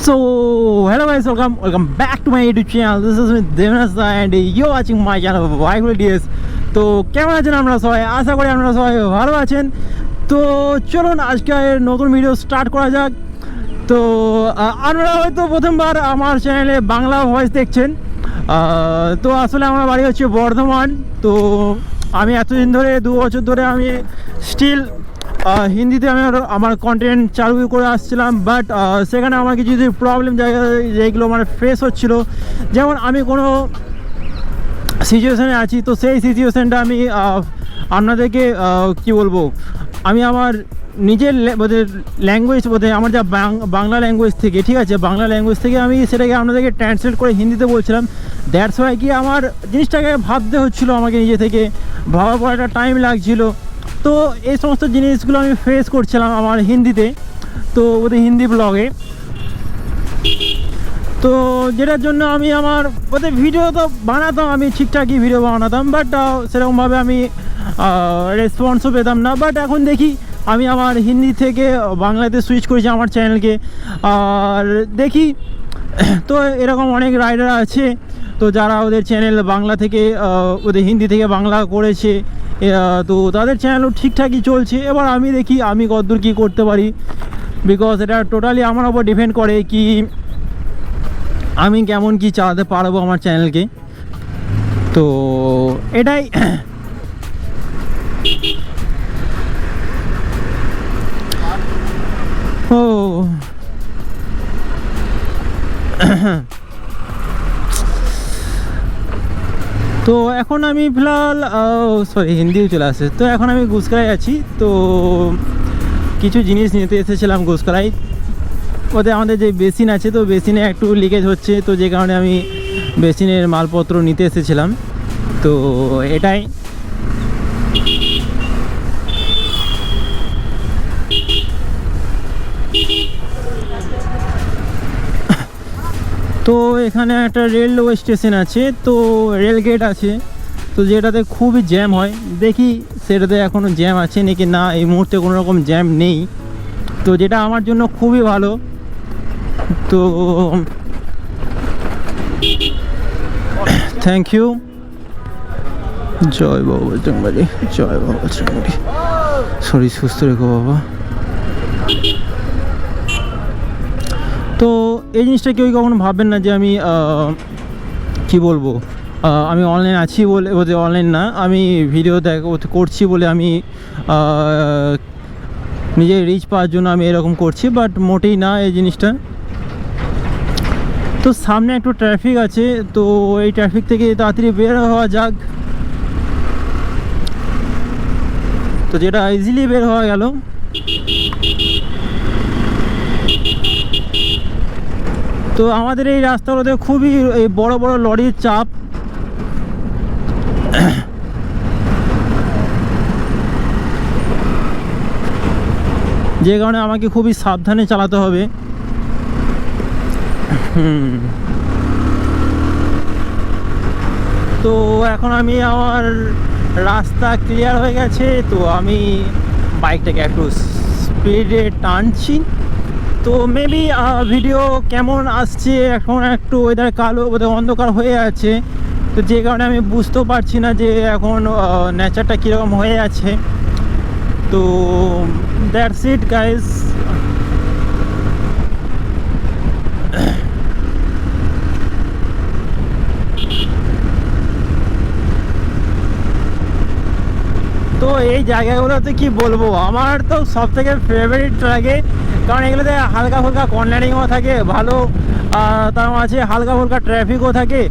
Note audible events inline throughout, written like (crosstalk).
So, hello guys, welcome, welcome back to my YouTube channel. This is me Devanasa and you're watching my channel Viral DS. তো কেমন আছেন আমরা সবাই? আশা করি আপনারা সবাই ভালো আছেন। তো চলুন আজকে নতুন ভিডিও স্টার্ট করা যাক। তো আপনারা হয়তো প্রথমবার আমার চ্যানেলে বাংলা ভয়েস দেখছেন। তো আসলে আমার বাড়ি হচ্ছে বর্ধমান। তো আমি এতদিন ধরে দু বছর ধরে আমি স্টিল হিন্দিতে আমি আমার কন্টেন্ট চালু করে আসছিলাম বাট সেখানে আমার কিছু কিছু প্রবলেম জায়গা যেগুলো মানে ফেস হচ্ছিল, যেমন আমি কোনো সিচুয়েশানে আছি, তো সেই সিচুয়েশানটা আমি আপনাদেরকে কি বলব, আমি আমার নিজের ল্যাঙ্গুয়েজ বোধহয় আমার যা বাংলা ল্যাঙ্গুয়েজ থেকে, ঠিক আছে, বাংলা ল্যাঙ্গুয়েজ থেকে আমি সেটাকে আপনাদেরকে ট্রান্সলেট করে হিন্দিতে বলছিলাম। দ্যাটস ওয়াই কি আমার জিনিসটাকে ভাবতে হচ্ছিল আমাকে নিজে থেকে, ভাবার পর একটা টাইম লাগছিল। তো এই সমস্ত জিনিসগুলো আমি ফেস করছিলাম আমার হিন্দিতে, তো ওদের হিন্দি ব্লগে তো যেটার জন্য আমি আমার, ওদের ভিডিও তো বানাতাম, আমি ঠিকঠাকই ভিডিও বানাতাম বাট সেরকমভাবে আমি রেসপন্সও পেতাম না। বাট এখন দেখি, আমি আমার হিন্দি থেকে বাংলাতে সুইচ করেছি আমার চ্যানেলকে আর দেখি, তো এরকম অনেক রাইডার আছে, তো যারা ওদের চ্যানেল বাংলা থেকে ওদের হিন্দি থেকে বাংলা করেছে তো তাদের চ্যানেলও ঠিকঠাকই চলছে। এবার আমি দেখি আমি কতদূর কী করতে পারি। বিকজ এটা টোটালি আমার ওপর ডিপেন্ড করে কি আমি কেমন কি চালাতে পারব আমার চ্যানেলকে তো এটাই ও। তো এখন আমি ফিলহাল সরি হিন্দিও চলে আসে তো এখন আমি গুসকারায় আছি। তো কিছু জিনিস নিতে এসেছিলাম গুসকারায় ওদের আমাদের যে বেসিন আছে, তো বেসিনে একটু লিকেজ হচ্ছে। তো যে কারণে আমি বেসিনের মালপত্র নিতে এসেছিলাম। তো এটাই। তো এখানে একটা রেলওয়ে স্টেশন আছে, তো রেল গেট আছে। তো যেটাতে খুবই জ্যাম হয়। দেখি সেটাতে এখনও জ্যাম আছে নাকি না, এই মুহূর্তে কোনো রকম জ্যাম নেই। তো যেটা আমার জন্য খুবই ভালো। তো থ্যাংক ইউ জয় বাবা বজরংবলী জয় বাবা বজরংবলী শরীর সুস্থ রেখো বাবা তো এই জিনিসটা কেউ কখনো ভাববেন না যে আমি কি বলব আমি অনলাইন আছি বলে, বলতে অনলাইন না, আমি ভিডিও দেখ করছি বলে আমি নিজের রিচ পাওয়ার জন্য আমি এরকম করছি বাট মোটেই না এই জিনিসটা। তো সামনে একটু ট্রাফিক আছে, তো এই ট্রাফিক থেকে তাড়াতাড়ি বের হওয়া যাক। তো যেটা ইজিলি বের হওয়া গেল। তো আমাদের এই রাস্তাগুলোতে খুবই এই বড় বড় লরির চাপ। যে কারণে আমাকে খুবই সাবধানে চালাতে হবে। তো এখন আমি আমার রাস্তা ক্লিয়ার হয়ে গেছে, তো আমি বাইকটাকে একটু স্পিডে টানছি। তো মেবি ভিডিও কেমন আসছে? এখন একটু ওয়েদার কালো বোধহয় অন্ধকার হয়ে আছে। তো যে কারণে আমি বুঝতেও পারছি না যে এখন নেচারটা কীরকম হয়ে আছে। তো দ্যাটস ইট গাইস তো এই জায়গাগুলোতে কি বলব? আমার তো সব থেকে ফেভারিট লাগে কারণ এগুলোতে হালকা ফুলকা কর্নারিংও থাকে, ভালো তার মাঝে হালকা ফুলকা ট্রাফিকও থাকে।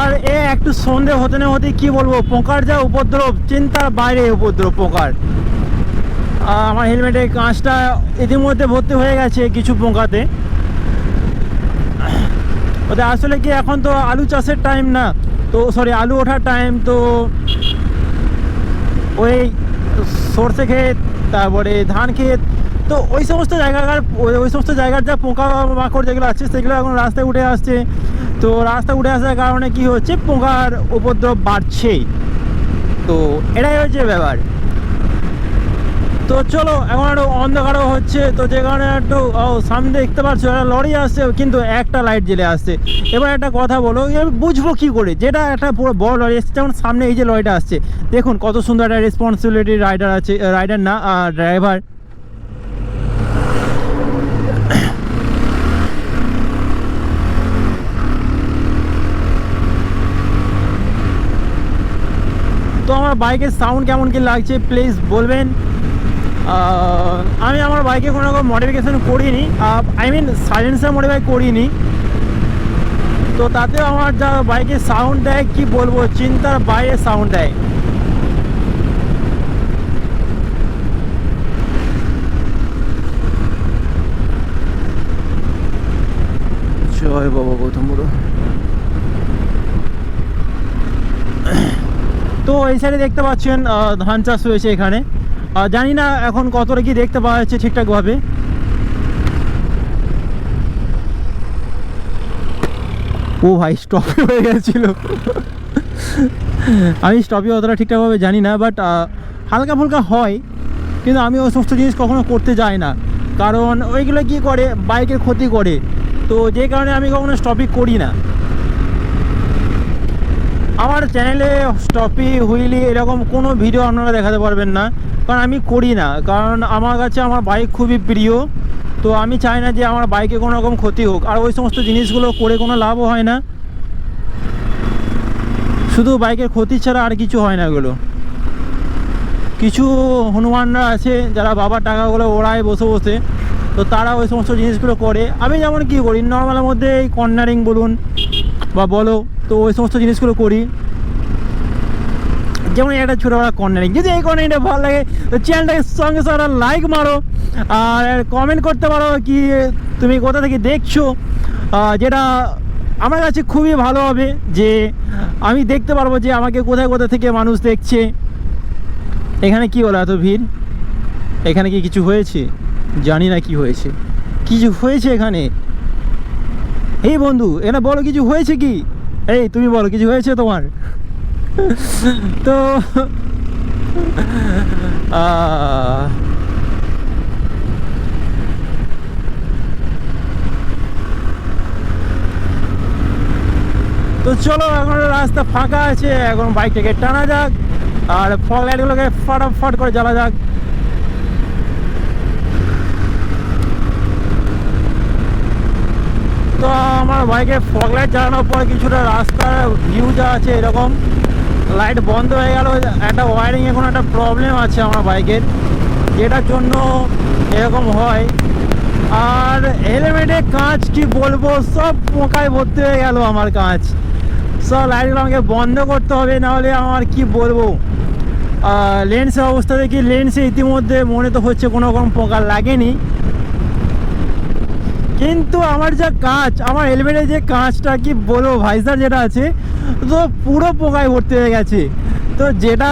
আর এ একটু সন্ধে হতে না হতে কি বলব, পোকার যা উপদ্রব, চিন্তার বাইরে উপদ্রব, পোকার। আমার হেলমেটের কাঁচটা ইতিমধ্যে ভর্তি হয়ে গেছে কিছু পোকাতে। ওদের আসলে কি এখন তো আলু চাষের টাইম না? তো সরি আলু ওঠার টাইম তো ওই সর্ষে ক্ষেত, তারপরে ধান ক্ষেত, তো ওই সমস্ত জায়গাকার, ওই- সমস্ত জায়গার যা পোকা মাকড় যেগুলো আছে, সেগুলো এখন রাস্তায় উঠে আসছে। তো রাস্তা উঠে আসার কারণে কি হচ্ছে? পোকার উপদ্রব বাড়ছে তো এটাই হচ্ছে ব্যাপার। তো চলো, এখন একটু অন্ধকারও হচ্ছে, তো যে কারণে একটু সামনে দেখতে পাচ্ছ, একটা লরি আসছে, কিন্তু একটা লাইট জ্বেলে আসছে। এবার একটা কথা বলো বুঝব কি করে? যেটা একটা পুরো বড় লরি এসছে, যেমন সামনে এই যে লরিটা আসছে। দেখুন, কত সুন্দর একটা রেসপন্সিবিলিটি রাইডার আছে রাইডার না ড্রাইভার তো আমার বাইকের সাউন্ড কেমন কি লাগছে প্লিজ বলবেন। আমি আমার বাইকে কোনো রকম মডিফিকেশন করিনি। আই মিন সাইলেন্সার মডিফাই করিনি। তো তাতেও আমার যা বাইকে সাউন্ড দেয় কি বলব চিন্তার বাইরে সাউন্ড দেয়। জয় বাবা গৌতম বুড়ো তো এই সাইডে দেখতে পাচ্ছেন ধান চাষ হয়েছে এখানে। জানি না এখন কতটা কি দেখতে পাওয়া যাচ্ছে ঠিকঠাকভাবে ও ভাই স্টপ হয়ে গেছিল। আমি স্টপে অতটা ঠিকঠাকভাবে জানি না বাট হালকা ফুলকা হয়, কিন্তু আমি সমস্ত জিনিস কখনো করতে যাই না। কারণ ওইগুলো কি করে? বাইকের ক্ষতি করে। তো যে কারণে আমি কখনো স্টপই করি না। আমার চ্যানেলে স্টপি হুইলি এরকম কোনো ভিডিও আপনারা দেখাতে পারবেন না। কারণ আমি করি না। কারণ আমার কাছে আমার বাইক খুবই প্রিয়। তো আমি চাই না যে আমার বাইকে কোনো রকম ক্ষতি হোক। আর ওই সমস্ত জিনিসগুলো করে কোনো লাভও হয় না। শুধু বাইকের ক্ষতি ছাড়া আর কিছু হয় না এগুলো। কিছু হনুমানরা আছে, যারা বাবার টাকাগুলো ওড়ায় বসে বসে। তো তারা ওই সমস্ত জিনিসগুলো করে। আমি যেমন কি করি নর্মালের মধ্যে এই কর্নারিং বলুন বা বলো, তো ওই সমস্ত জিনিসগুলো করি। যেমন একটা ছোটোবেলা কর্নারিং যদি এই কর্নারিংটা ভালো লাগে, তো চ্যানেলটাকে সঙ্গে সঙ্গে লাইক মারো, আর কমেন্ট করতে পারো কি তুমি কোথা থেকে দেখছ। যেটা আমার কাছে খুবই ভালো হবে যে আমি দেখতে পারব যে আমাকে কোথায় কোথা থেকে মানুষ দেখছে। এখানে কি হলো এত ভিড়? এখানে কি কিছু হয়েছে? জানি না কি হয়েছে। কিছু হয়েছে এখানে? এই বন্ধু, এখানে বলো কিছু হয়েছে কি? এই তুমি বলো, কিছু হয়েছে তোমার? (laughs) তো চলো, এখন রাস্তা ফাঁকা আছে, এখন বাইকটাকে টানা যাক, আর ফগ লাইটগুলোকে ফটাফট করে জ্বালা যাক। তো আমার বাইকে ফগ লাইট জ্বালানোর পর কিছুটা রাস্তার ভিউ যা আছে এরকম। লাইট বন্ধ হয়ে গেল, একটা ওয়ারিং এখন একটা প্রবলেম আছে আমার বাইকের যেটার জন্য এরকম হয়। আর হেলমেটের কাঁচ কি বলব, সব পোকায় ভর্তি হয়ে গেল আমার কাঁচ সব লাইটগুলো আমাকে বন্ধ করতে হবে, নাহলে আমার কি বলব? লেন্সের অবস্থা দেখি লেন্সে ইতিমধ্যে মনে তো হচ্ছে কোনো রকম পোকা লাগেনি। কিন্তু আমার যা কাঁচ আমার হেলমেটের যে কাঁচটা কি বলব ভাইসার যেটা আছে, তো পুরো পোকায় ভর্তি হয়ে গেছে। তো যেটা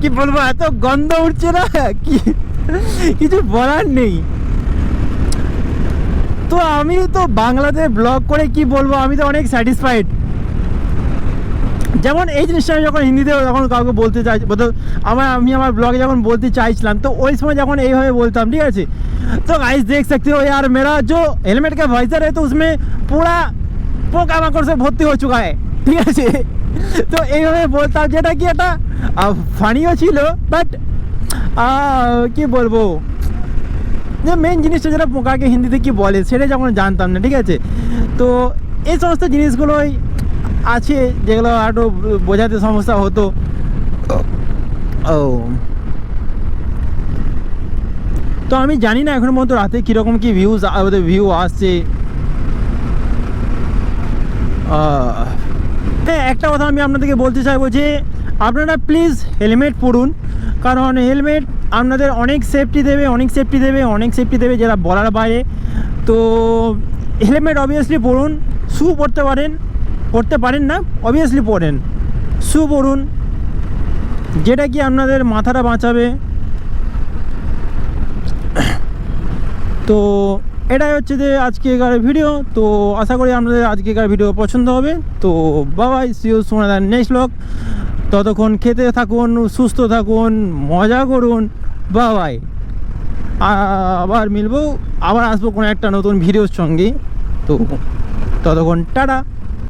কি বলব, এত গন্ধ উঠছে না? কি, কিছু বলার নেই। তো আমি তো বাংলাতে ব্লগ করে কি বলব, আমি তো অনেক স্যাটিসফাইড যেমন এই জিনিসটা আমি যখন হিন্দিতে যখন কাউকে বলতে চাই আমার আমি আমার ব্লগে যখন বলতে চাইছিলাম, তো ওই সময় যখন এইভাবে বলতাম, ঠিক আছে? तो गाइस देख सकते हो यार मेरा जो हेलमेट का वाइजर है तो उसमें पूरा পোকা মাকড় সে ভর্তি হয়ে চুকা है ঠিক আছে তো এইভাবে বলতাম যেটা কি একটা ফানিও ছিল বাট কি বলবো যে মেন জিনিসটা যেটা পোকাকে হিন্দিতে কি বলে সেটা যখন জানতাম না ঠিক আছে তো এই সমস্ত জিনিসগুলোই আছে যেগুলো একটু বোঝাতে সমস্যা হতো ও তো আমি জানি না এখনও মতো রাতে কীরকম কী ভিউজ ভিউ আসছে। হ্যাঁ একটা কথা আমি আপনাদেরকে বলতে চাইব যে, আপনারা প্লিজ হেলমেট পরুন, কারণ হেলমেট আপনাদের অনেক সেফটি দেবে, অনেক সেফটি দেবে, অনেক সেফটি দেবে যেটা বলার বাইরে। তো হেলমেট অবভিয়াসলি পরুন শু পরতে পারেন পরতে পারেন না অবভিয়াসলি পরেন। শু পরুন, যেটা কি আপনাদের মাথাটা বাঁচাবে তো এটাই হচ্ছে যে আজকেকার ভিডিও তো আশা করি আপনাদের আজকেকার ভিডিও পছন্দ হবে। তো বাবাই সিও শোনা দেন নেক্সট ব্লগ ততক্ষণ খেতে থাকুন, সুস্থ থাকুন, মজা করুন। বাবাই আবার মিলবো, আবার আসব কোনো একটা নতুন ভিডিওর সঙ্গে। তো ততক্ষণ টাটা।